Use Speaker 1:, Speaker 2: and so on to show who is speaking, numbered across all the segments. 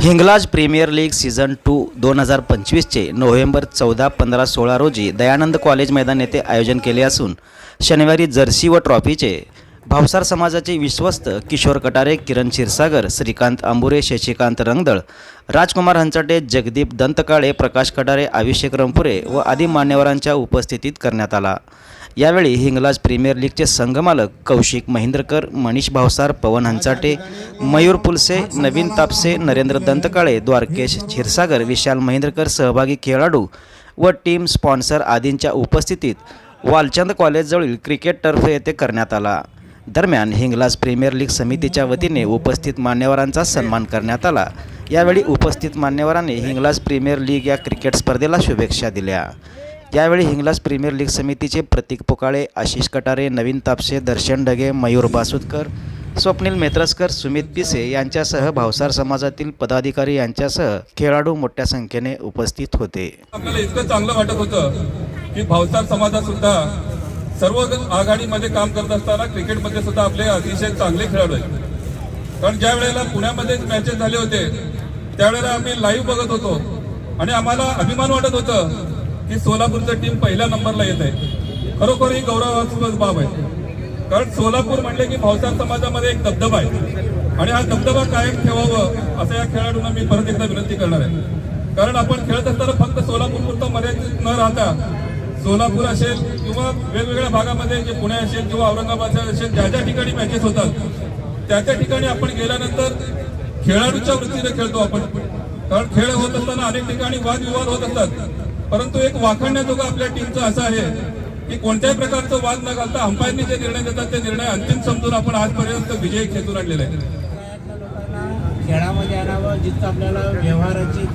Speaker 1: Hinglaj premier league season two दोन हजार पंचवीसचे November चौदा पंधरा सोळा रोजी दयानंद कॉलेज मैदान येथे आयोजन केले असून शनिवारी जर्सी व ट्रॉफीचे भावसार समाजाचे विश्वस्त किशोर कटारे किरण क्षीरसागर श्रीकांत आंबुरे शशिकांत रंगदळ राजकुमार हंचाटे जगदीप दंतकाळे प्रकाश कटारे अभिषेक रंपुरे व आदी मान्यवरांच्या उपस्थितीत करण्यात आला. यावेळी हिंगलाज प्रीमियर लीगचे संघमालक कौशिक महेंद्रकर मनीष भावसार पवन हंचाटे मयूर पुलसे नवीन तापसे नरेंद्र दंतकाळे द्वारकेश क्षीरसागर विशाल महेंद्रकर सहभागी खेळाडू व टीम स्पॉन्सर आदींच्या उपस्थितीत वालचंद कॉलेजजवळील क्रिकेट टर्फ येथे करण्यात आला. दरम्यान हिंगलाज प्रीमियर लीग समितीच्या वतीने उपस्थित मान्यवरांचा सन्मान करण्यात आला. यावेळी उपस्थित मान्यवरांनी हिंगलाज प्रीमियर लीग या क्रिकेट स्पर्धेला शुभेच्छा दिल्या. यावेळी हिंगलाज प्रीमियर लीग समितीचे प्रतीक पोकाळे आशिष कटारे नवीन तापसे दर्शन ढगे मयूर बासुदकर स्वप्नील मेत्रसकर सुमित पिसे यांच्यासह भावसार समाजातील पदाधिकारी यांच्यासह खेळाडू मोठ्या संख्येने उपस्थित होते.
Speaker 2: आपल्याला इतकं चांगलं वाटत होतं की भावसार समाजात सुद्धा सर्व आघाडीमध्ये काम करत असताना क्रिकेटमध्ये सुद्धा आपले अतिशय चांगले खेळाडू आहेत. कारण ज्या वेळेला पुण्यामध्ये मॅचेस झाले होते त्यावेळेला आम्ही लाईव्ह बघत होतो आणि आम्हाला अभिमान वाटत होतं की सोलापूरचं टीम पहिल्या नंबरला येत आहे. खरोखर ही गौरवास्पद बाब आहे. कारण सोलापूर म्हणले की भावसार समाजामध्ये एक दबदबा आहे. आणि हा दबदबा कायम ठेवावं असं या खेळाडूंना मी परत एकदा विनंती करणार आहे. कारण आपण खेळत असताना फक्त सोलापूर पुरतं मर्यादित न राहता सोलापूर असेल किंवा वेगवेगळ्या भागामध्ये जे पुणे असेल किंवा औरंगाबाद असेल ज्या ज्या ठिकाणी मॅचेस होतात त्या त्या ठिकाणी आपण गेल्यानंतर खेळाडूच्या वृत्तीने खेळतो आपण. कारण खेळ होत असताना अनेक ठिकाणी वादविवाद होत असतात. परंतु एक वाखाणण्याजोगा आपल्या टीमचं असं आहे की कोणत्याही प्रकारचं वाद न घालता अंपायरनी जे निर्णय देतात ते निर्णय अंतिम समजून आपण आजपर्यंत विजय खेचून आणलेले आहे
Speaker 3: खेळामध्ये आणावं जिथं आपल्याला व्यवहाराची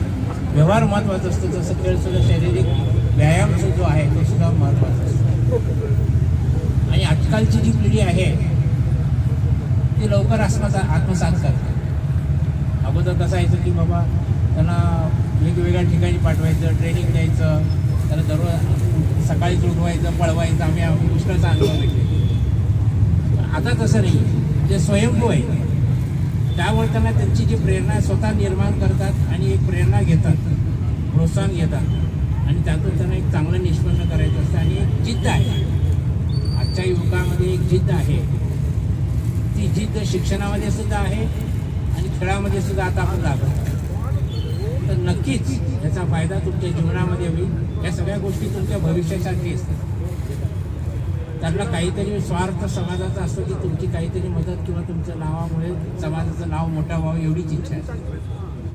Speaker 3: व्यवहार महत्त्वाचा असतो तसं खेळ सुद्धा शारीरिक व्यायाम जो आहे तो सुद्धा महत्त्वाचा असतो. आणि आजकालची जी पिढी आहे ती लवकर आत्मसात आत्मसात करते. अगोदर कसं यायचं की बाबा त्यांना वेगवेगळ्या ठिकाणी पाठवायचं ट्रेनिंग द्यायचं त्याला दररोज सकाळीच उठवायचं पळवायचं आम्ही आम्ही पुष्कळचा अनुभव घेतले आता तसं नाही. जे स्वयंभू आहे. त्यावर त्यांना त्यांची जी प्रेरणा स्वतः निर्माण करतात आणि एक प्रेरणा घेतात प्रोत्साहन घेतात. आणि त्यातून त्यांना एक चांगलं निष्पन्न करायचं असतं. आणि एक जिद्द आहे. आजच्या युवकामध्ये एक जिद्द आहे. ती जिद्द शिक्षणामध्ये सुद्धा आहे. आणि खेळामध्ये सुद्धा आता आपण दाखवतो तर नक्कीच याचा फायदा तुमच्या जीवनामध्ये होईल. या सगळ्या गोष्टी तुमच्या भविष्यासाठी असतात. त्यांना काहीतरी स्वार्थ समाजाचा असतो की तुमची काहीतरी मदत किंवा तुमच्या नावामुळे समाजाचं नाव मोठं व्हावं एवढीच इच्छा आहे